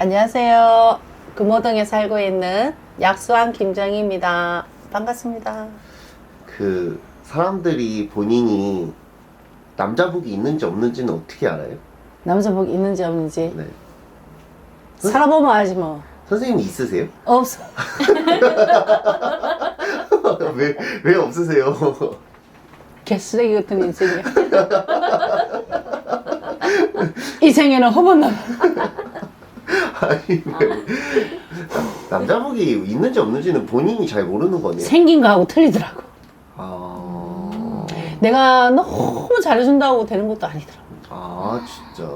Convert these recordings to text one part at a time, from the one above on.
안녕하세요. 금호동에 살고 있는 약수왕 김정희입니다. 반갑습니다. 그 사람들이 본인이 남자복이 있는지 없는지는 어떻게 알아요? 남자복 있는지 없는지 네. 살아보면 알지 뭐. 선생님 있으세요? 없어. 왜, 왜 없으세요? 개쓰레기 같은 인생이야. 이 생에는 허번 남. 아니, 왜. 남자복이 있는지 없는지는 본인이 잘 모르는 거네요. 생긴 거하고 틀리더라고. 아, 내가 너무 잘해준다고 되는 것도 아니더라고. 아, 진짜.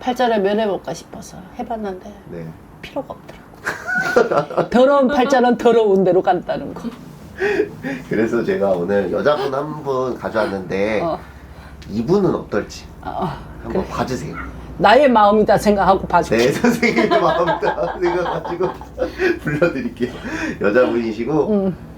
팔자를 면해볼까 싶어서 해봤는데 네. 필요가 없더라고. 더러운 팔자는 더러운 대로 간다는 거. 그래서 제가 오늘 여자분 한 분 가져왔는데, 어, 이분은 어떨지 어, 한번 봐주세요. 나의 마음이다 생각하고 봐줄게. 네, 선생님의 마음다 생각가지고 불러드릴게요. 여자분이시고, 음.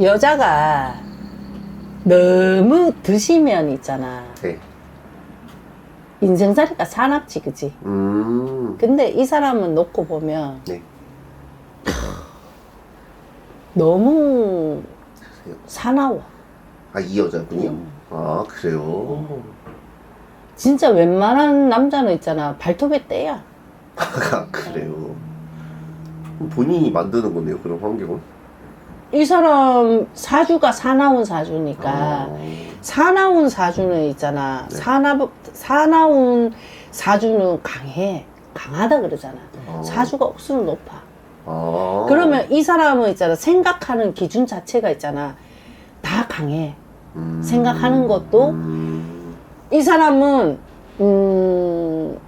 여자가 너무 드시면 있잖아. 네. 인생살이가 사납지, 그지? 음, 근데 이 사람은 놓고 보면 네. 너무 사나워. 아, 이 여자분이요? 음. 아, 그래요? 진짜 웬만한 남자는 있잖아. 발톱에 떼야. 아, 그래요? 본인이 만드는 거네요, 그런 환경은? 이 사람 사주가 사나운 사주니까 아, 사나운 사주는 있잖아. 네. 사나 사나운 사주는 강해. 강하다 그러잖아. 어. 사주가 억수로 높아. 아. 그러면 이 사람은 있잖아. 생각하는 기준 자체가 있잖아. 다 강해. 음, 생각하는 것도 음, 이 사람은 음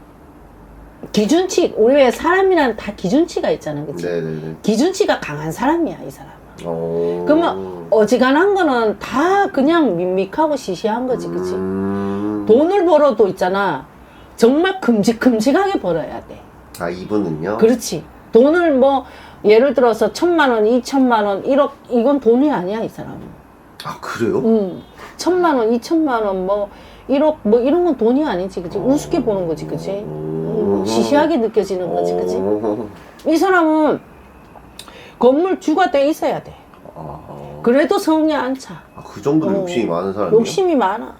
기준치 우리 왜 사람이란 다 기준치가 있잖아. 그치? 네네네. 기준치가 강한 사람이야, 이 사람 은. 어. 그러면 어지간한 거는 다 그냥 밋밋하고 시시한 거지, 그치? 음, 돈을 벌어도 있잖아. 정말 큼직큼직하게 벌어야 돼. 아, 이분은요? 그렇지. 돈을 뭐, 예를 들어서 천만 원, 이천만 원, 일억, 이건 돈이 아니야, 이 사람은. 아, 그래요? 음. 천만 원, 이천만 원, 뭐, 일억, 뭐, 이런 건 돈이 아니지, 그치? 우습게 보는 거지, 그치? 음, 시시하게 느껴지는 거지, 그치? 어. 이 사람은 건물 주가 돼 있어야 돼. 아, 그래도 성이 안 차. 아, 그 정도로 어. 욕심이 많은 사람이요? 욕심이 많아.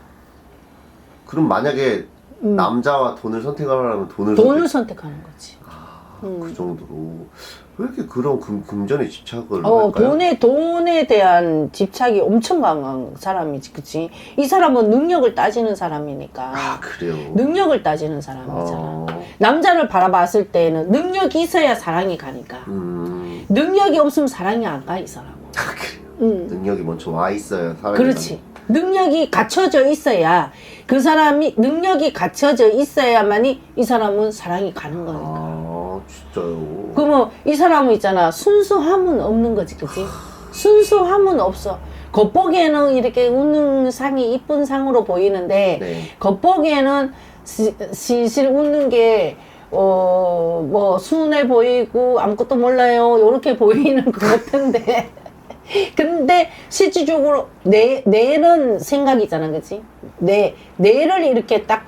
그럼 만약에 음. 남자와 돈을 선택하라면 돈을 돈을 선택... 선택하는 거지. 아, 음. 그 정도로 왜 이렇게 그런 금, 금전에 집착을 어, 할까요? 돈에, 돈에 대한 집착이 엄청 강한 사람이지, 그치? 이 사람은 능력을 따지는 사람이니까. 아 그래요. 능력을 따지는 사람이잖아. 어, 남자를 바라봤을 때는 능력이 있어야 사랑이 가니까. 음, 능력이 없으면 사랑이 안 가, 이 사람은. 아, 그래요. 응. 능력이 먼저 와 있어야 사람이 그렇지. 능력이 갖춰져 있어야 그 사람이 능력이 갖춰져 있어야만이 이 사람은 사랑이 가는 거니까. 아 진짜요. 그러면 이 사람은 있잖아 순수함은 없는 거지, 그지? 순수함은 없어. 겉보기에는 이렇게 웃는 상이 이쁜 상으로 보이는데 네. 겉보기에는 시- 실실 웃는 게 어, 뭐, 순해 보이고, 아무것도 몰라요. 요렇게 보이는 것 같은데. 근데, 실질적으로, 내, 내는 생각이잖아, 그치? 내, 내를 이렇게 딱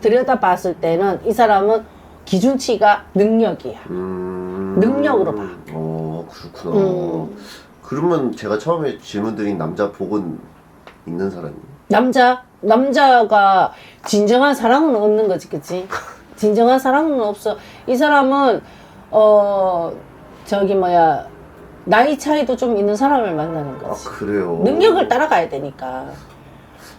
들여다 봤을 때는 이 사람은 기준치가 능력이야. 음, 능력으로 봐. 어 그렇구나. 음. 그러면 제가 처음에 질문드린 남자 복은 있는 사람이에요. 남자, 남자가 진정한 사랑은 없는 거지, 그치? 진정한 사랑은 없어. 이 사람은, 어, 저기 뭐야 나이 차이도 좀 있는 사람을 만나는 아 거지. 그래요. 능력을 따라가야 되니까.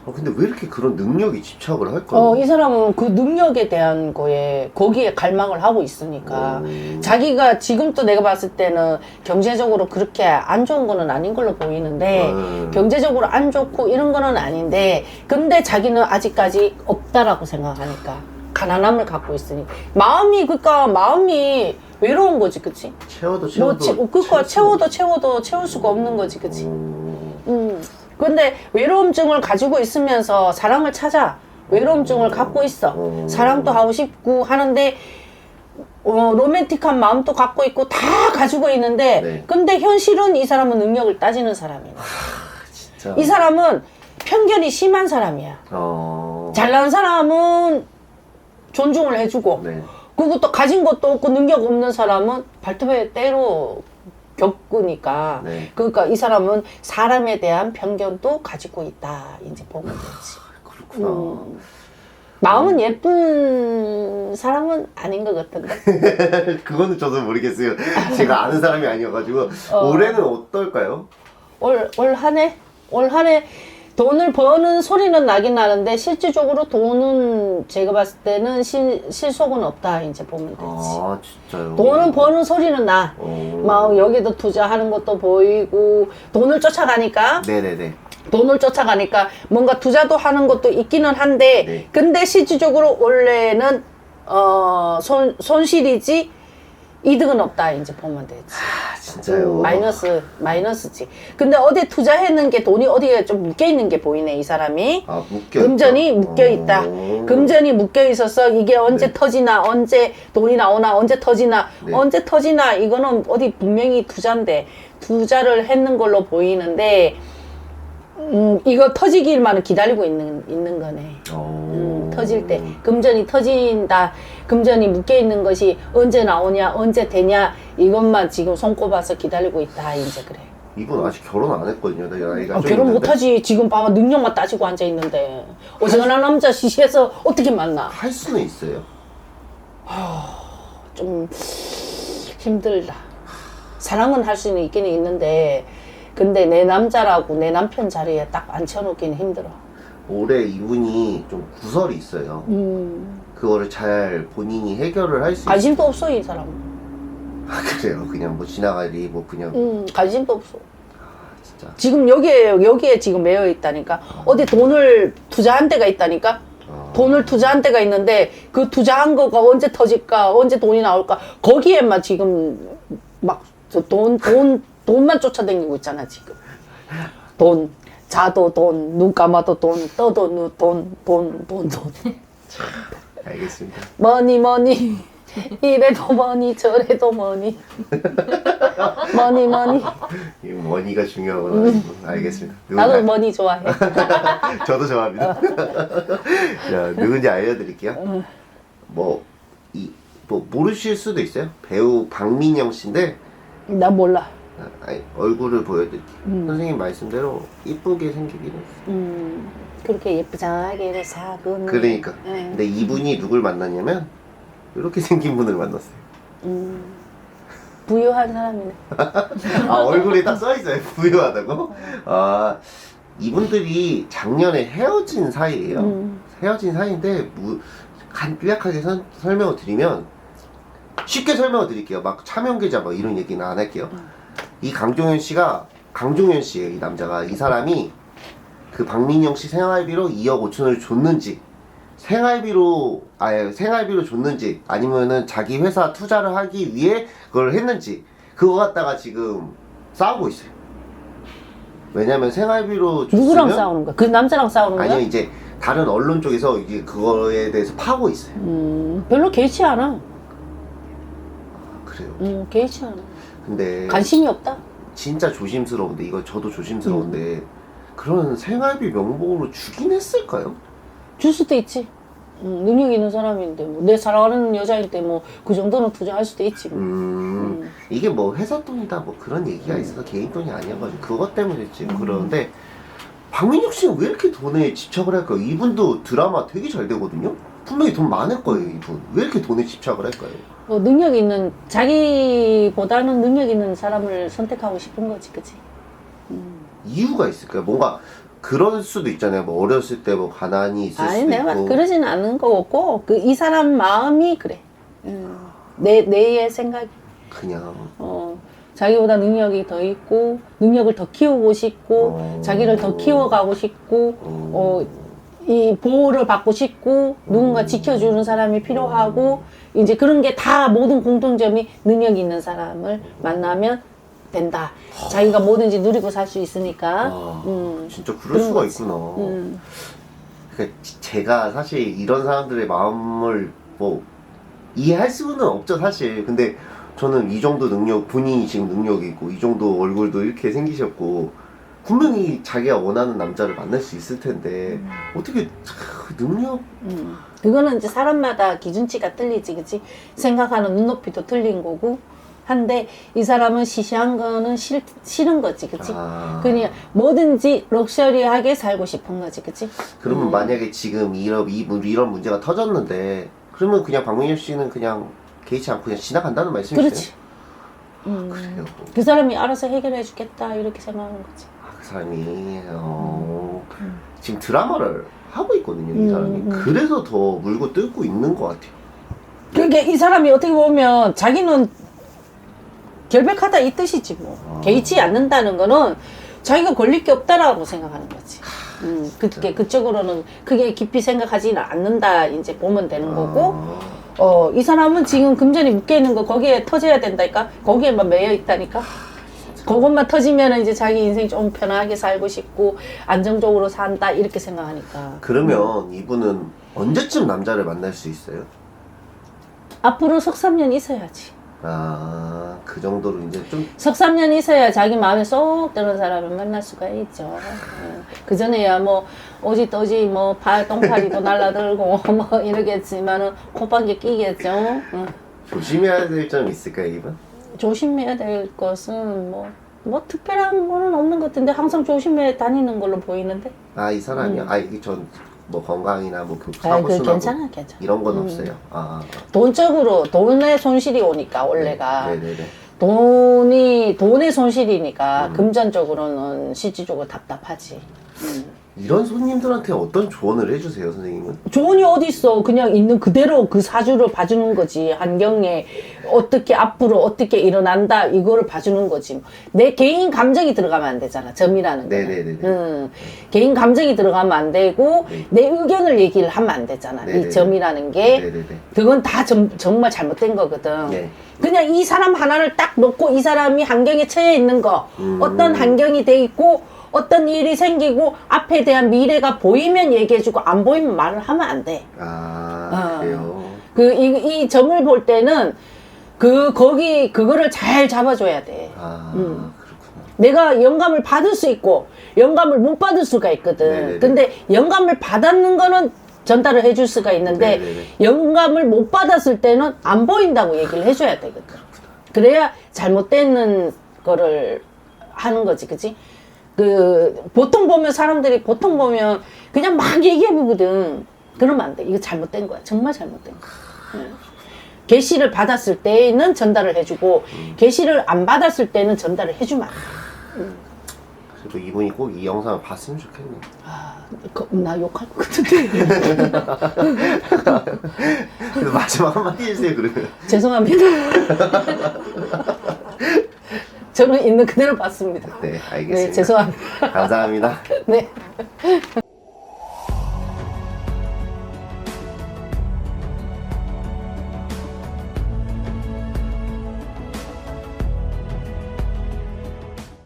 아, 근데 왜 이렇게 그런 능력이 집착을 할까요? 어, 이 사람은 그 능력에 대한 거에 거기에 갈망을 하고 있으니까 음. 자기가 지금도 내가 봤을 때는 경제적으로 그렇게 안 좋은 거는 아닌 걸로 보이는데 음. 경제적으로 안 좋고 이런 거는 아닌데 근데 자기는 아직까지 없다라고 생각하니까 가난함을 갖고 있으니 마음이 그러니까 마음이 외로운 거지 그치? 채워도 뭐 채워도 채, 그니까 채워도 채워도 채울 수가 없는 거지 그치? 음. 음. 근데 외로움증을 가지고 있으면서 사랑을 찾아. 외로움증을 갖고 있어. 음. 사랑도 하고 싶고 하는데 어, 로맨틱한 마음도 갖고 있고 다 가지고 있는데 네. 근데 현실은 이 사람은 능력을 따지는 사람이야. 진짜. 이 사람은 편견이 심한 사람이야. 어. 잘난 사람은 존중을 해주고 네. 그리고 또 가진 것도 없고 능력 없는 사람은 발톱에 때로 겪으니까 네. 그러니까 이 사람은 사람에 대한 편견도 가지고 있다 이제 보면 되지. 그렇구나. 음. 마음은 예쁜 사람은 아닌 것 같은데. 그거는 저도 모르겠어요. 제가 아는 사람이 아니어가지고 어. 올해는 어떨까요? 올 올 한해 올 한해 돈을 버는 소리는 나긴 나는데 실질적으로 돈은 제가 봤을 때는 실, 실속은 없다 이제 보면 되지. 아 진짜요? 돈은 버는 소리는 나. 어. 막 여기도 투자하는 것도 보이고 돈을 쫓아가니까 네네네. 돈을 쫓아가니까 뭔가 투자도 하는 것도 있기는 한데 네. 근데 실질적으로 원래는 어 손, 손실이지 이득은 없다 이제 보면 되지 아 진짜요? 음, 마이너스 마이너스지 근데 어디 투자했는 게 돈이 어디에 좀 묶여 있는 게 보이네 이 사람이 아 묶여. 금전이 묶여 있다. 금전이 묶여 있어서 이게 언제 네. 터지나, 언제 돈이 나오나, 언제 터지나, 네. 언제 터지나, 이거는 어디 분명히 투자인데, 투자를 했는 걸로 보이는데, 음, 이거 터지길만을 기다리고 있는, 있는 거네. 어. 음, 터질 때. 금전이 터진다. 금전이 묶여 있는 것이 언제 나오냐, 언제 되냐, 이것만 지금 손꼽아서 기다리고 있다. 이제 그래. 이분 아직 결혼 안 했거든요. 나 나이가 아, 좀 결혼 있는데. 못하지. 지금 봐봐. 능력만 따지고 앉아있는데. 어지간한 남자 시시해서 어떻게 만나? 할 수는 있어요. 좀 힘들다. 사랑은 할 수는 있기는 있는데, 근데 내 남자라고 내 남편 자리에 딱 앉혀놓기는 힘들어. 올해 이분이 좀 구설이 있어요. 음, 그거를 잘 본인이 해결을 할 수. 관심도 없어, 이 사람은. 아 그래요. 그냥 뭐 지나가리 뭐 그냥 음, 관심도 없어. 진짜. 지금 여기에, 여기에 지금 매여 있다니까. 어디 돈을 투자한 데가 있다니까? 아, 돈을 투자한 데가 있는데 그 투자한 거가 언제 터질까 언제 돈이 나올까 거기에만 지금 막 돈 돈 돈 만 쫓아다니고 있잖아 지금 돈 자도 돈 눈 감아도 돈 떠도 돈돈돈 돈 돈, 알겠습니다. 머니 머니 이래도 머니 저래도 머니 머니 머니 이 머니가 중요하구나. 알겠습니다. 누군지 음. 나도 뭐- 알- 머니 좋아해 저도 좋아합니다. 자, 누군지 알려드릴게요. 음. 뭐, 이, 뭐, 모르실 수도 있어요. 배우 박민영 씨인데, 나 몰라 아, 아니, 얼굴을 보여드릴게요. 선생님 말씀대로 이쁘게 생기긴 했어요. 음 그렇게 예쁘장하게 사근 그러니까. 네. 근데 이분이 누굴 만났냐면, 이렇게 생긴 분을 만났어요. 음, 부유한 사람이네. 아, 얼굴에 딱 써있어요. 부유하다고? 아, 이분들이 작년에 헤어진 사이예요 음. 헤어진 사이인데, 무, 간략하게 선- 설명을 드리면, 쉽게 설명을 드릴게요. 막 차명계좌 막 이런 얘기는 안 할게요. 이 강종현 씨가, 강종현 씨예요, 이 남자가. 이 사람이 그 박민영 씨 생활비로 2억 5천을 줬는지, 생활비로, 아예 생활비로 줬는지, 아니면은 자기 회사 투자를 하기 위해 그걸 했는지, 그거 갖다가 지금 싸우고 있어요. 왜냐면 생활비로 줬으면 누구랑 싸우는 거야? 그 남자랑 싸우는 거야? 아니요 이제 다른 언론 쪽에서 이게 그거에 대해서 파고 있어요. 음, 별로 개의치 않아. 그래요. 음, 개의치 않아. 근데 관심이 없다. 진짜 조심스러운데 이거 저도 조심스러운데 음. 그런 생활비 명목으로 주긴 했을까요? 줄 수도 있지. 음, 능력 있는 사람인데, 뭐, 내 사랑하는 여자인데, 뭐, 그 정도는 투자할 수도 있지. 뭐. 음, 음. 이게 뭐 회사 돈이다 뭐 그런 얘기가 있어서 개인 돈이 아니어가지고 그것 때문에 지금 음. 그러는데 박민혁 씨는 왜 이렇게 돈에 집착을 할까요? 이분도 드라마 되게 잘 되거든요. 분명히 돈 많을 거예요 이분 왜 이렇게 돈에 집착을 할까요? 뭐 능력 있는 자기보다는 능력 있는 사람을 선택하고 싶은 거지, 그치? 이유가 있을까요? 뭔가 그럴 수도 있잖아요 뭐 어렸을 때 뭐 가난이 있을 아니 수도 내가 있고 그러진 않은 거고 그 이 사람 마음이 그래. 음. 내 내의 생각이. 그냥 어, 자기보다 능력이 더 있고 능력을 더 키우고 싶고 어. 자기를 더 키워가고 싶고 어, 이 보호를 받고 싶고 누군가 지켜주는 사람이 필요하고 이제 그런 게 다 모든 공통점이 능력 있는 사람을 만나면 된다. 자기가 뭐든지 누리고 살 수 있으니까. 아, 음. 진짜 그럴 그런 수가 거지. 있구나 음. 그러니까 지- 제가 사실 이런 사람들의 마음을 뭐 이해할 수는 없죠 사실 근데 저는 이 정도 능력 본인이 지금 능력이 있고 이 정도 얼굴도 이렇게 생기셨고 분명히 자기가 원하는 남자를 만날 수 있을 텐데 어떻게 그 능력 음. 그거는 이제 사람마다 기준치가 틀리지, 그치? 생각하는 눈높이도 틀린 거고. 한데, 이 사람은 시시한 거는 싫, 싫은 거지, 그치? 아, 그냥 뭐든지 럭셔리하게 살고 싶은 거지, 그치? 그러면 음. 만약에 지금 이런 이 문- 이런 문제가 터졌는데 그러면 그냥 박명엽 씨는 그냥 개의치 않고 그냥 지나간다는 말씀이세요? 그렇지. 음. 그래요. 그 사람이 알아서 해결해 주겠다, 이렇게 생각하는 거지. 아, 그 사람이 어, 지금 드라마를 하고 있거든요, 이 음, 사람이. 음. 그래서 더 물고 뜯고 있는 것 같아요. 그게 이 사람이 어떻게 보면 자기는 결백하다 이 뜻이지 뭐. 아. 개의치 않는다는 거는 자기가 걸릴 게 없다라고 생각하는 거지. 음, 그게 그쪽으로는 크게 깊이 생각하지는 않는다 이제 보면 되는 거고. 아, 어, 이 사람은 지금 금전이 묶여 있는 거 거기에 터져야 된다니까. 거기에만 매여 있다니까. 그것만 터지면 이제 자기 인생 좀 편하게 살고 싶고 안정적으로 산다 이렇게 생각하니까. 그러면 이분은 언제쯤 남자를 만날 수 있어요? 앞으로 석 3년 있어야지. 아, 그 정도로 이제 좀 석 3년 있어야 자기 마음에 쏙 드는 사람을 만날 수가 있죠. 그 전에야 뭐 오지 떠지 뭐 발, 똥파리도 날라들고 뭐 이러겠지만은 콧방귀 끼겠죠. 응. 조심해야 될 점이 있을까요, 이분? 조심해야 될 것은 뭐, 뭐 특별한 거는 없는 것 같은데 항상 조심해 다니는 걸로 보이는데. 아, 이 사람이요? 아, 이게 전 뭐 건강이나 뭐그 음. 사고 그 순하고 괜찮아, 괜찮아. 이런 건 음. 없어요. 아, 아, 돈적으로 돈의 손실이 오니까 아. 원래가 네, 네, 네. 돈이 돈의 손실이니까 음. 금전적으로는 실질적으로 답답하지. 음. 이런 손님들한테 어떤 조언을 해주세요, 선생님은? 조언이 어디 있어? 그냥 있는 그대로 그 사주를 봐주는 거지. 환경에 어떻게 앞으로 어떻게 일어난다 이거를 봐주는 거지. 내 개인 감정이 들어가면 안 되잖아. 점이라는 거. 네네네네. 음, 개인 감정이 들어가면 안 되고 네. 내 의견을 얘기를 하면 안 되잖아. 네네네. 이 점이라는 게 네, 네, 네. 그건 다 점- 정말 잘못된 거거든. 네. 그냥 이 사람 하나를 딱 놓고 이 사람이 환경에 처해 있는 거, 음. 어떤 환경이 돼 있고, 어떤 일이 생기고, 앞에 대한 미래가 보이면 얘기해주고, 안 보이면 말을 하면 안 돼. 아, 아. 그래요. 그, 이, 이 점을 볼 때는, 그, 거기, 그거를 잘 잡아줘야 돼. 아, 음. 그렇구나. 내가 영감을 받을 수 있고, 영감을 못 받을 수가 있거든. 네네네. 근데 영감을 받았는 거는 전달을 해줄 수가 있는데, 네네네. 영감을 못 받았을 때는 안 보인다고 얘기를 해줘야 되거든. 그래야 잘못된 거를 하는 거지, 그치? 그, 보통 보면 사람들이 보통 보면 그냥 막 얘기해 보거든. 그러면 안 돼. 이거 잘못된 거야. 정말 잘못된 거야. 응. 계시를 받았을 때는 전달을 해주고, 계시를 안 받았을 때는 전달을 해주면 안 돼. 그래도 이분이 꼭 이 영상을 봤으면 좋겠네. 아, 그, 나 욕할 것 같은데. 그래서 마지막 한마디 해주세요, 그러면. 죄송합니다. 저는 있는 그대로 봤습니다. 네, 네, 알겠습니다. 죄송합니다. 감사합니다. 네.